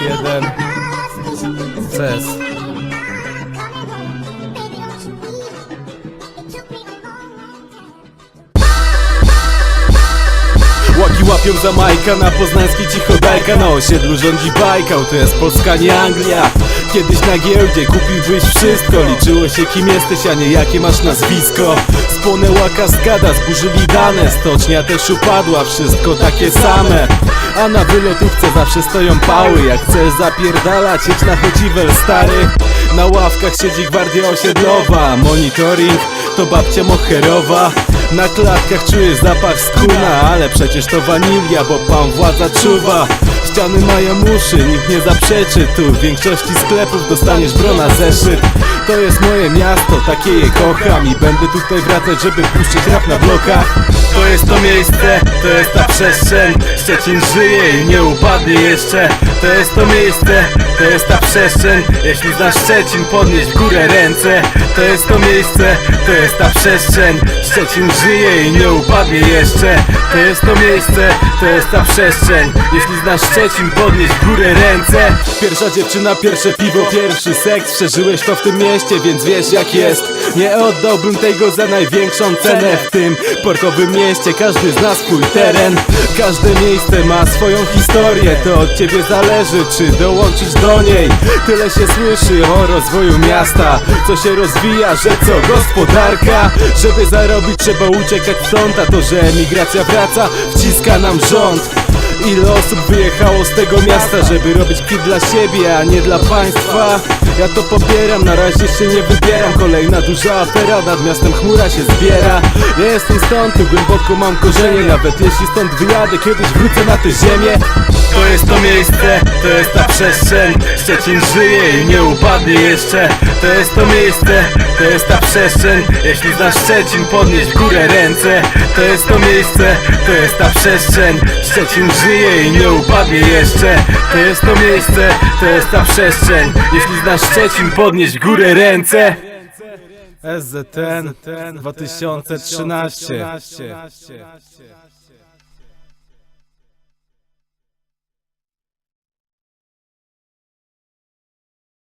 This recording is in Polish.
1 CES Łaki łapią za Majka na poznańskiej cichodajka Na osiedlu rządzi bajkał, to jest Polska, nie Anglia. Kiedyś na giełdzie kupiłbyś wszystko. Liczyło się kim jesteś, a nie jakie masz nazwisko. Spłonęła kaskada, zburzyli dane. Stocznia też upadła, wszystko takie same A na wylotówce zawsze stoją pały. Jak chcesz zapierdalać, jedź na chodziwel stary. Na ławkach siedzi gwardia osiedlowa. Monitoring to babcia moherowa na klatkach czujesz zapach skuna Ale przecież to wanilia, bo pan władza czuwa. Ściany mają uszy, nikt nie zaprzeczy Tu. W większości sklepów dostaniesz brona zeszyt To jest moje miasto, takie je kocham I będę tutaj wracać, żeby puszczyć rap na blokach. To jest to miejsce, to jest ta przestrzeń. Szczecin żyje i nie upadnie jeszcze. To jest to miejsce, to jest ta przestrzeń Jeśli znasz Szczecin, podnieś w górę ręce. To jest to miejsce, to jest ta przestrzeń. Szczecin żyje i nie upadnie jeszcze. To jest to miejsce, to jest ta przestrzeń. Jeśli znasz Szczecin, podnieś w górę ręce. Pierwsza dziewczyna, pierwsze piwo, pierwszy seks Przeżyłeś to w tym mieście, więc wiesz jak jest. Nie oddałbym tego za największą cenę W tym portowym mieście. Każdy zna swój teren. Każde miejsce ma swoją historię. To od ciebie zależy, czy dołączyć do niej. Tyle się słyszy o rozwoju miasta. Co się rozwija, że co gospodarka. Żeby zarobić trzeba uciekać stąd A to, że emigracja wraca, wciska nam rząd. Ile osób wyjechało z tego miasta, żeby robić kwit dla siebie, a nie dla państwa? Ja to popieram, na razie się nie wybieram. Kolejna duża afera, nad miastem chmura się zbiera. Ja jestem stąd, tu głęboko mam korzenie. Nawet jeśli stąd wyjadę, kiedyś wrócę na tę ziemię To jest to miejsce, to jest ta przestrzeń? Szczecin żyje i nie upadnie jeszcze. To jest to miejsce, to jest ta przestrzeń. Jeśli znasz Szczecin, podnieś w górę ręce. To jest to miejsce, to jest ta przestrzeń. Szczecin żyje i nie upadnie jeszcze. To jest to miejsce, to jest ta przestrzeń. Jeśli znasz Szczecin, podnieś w górę ręce. SZN 2013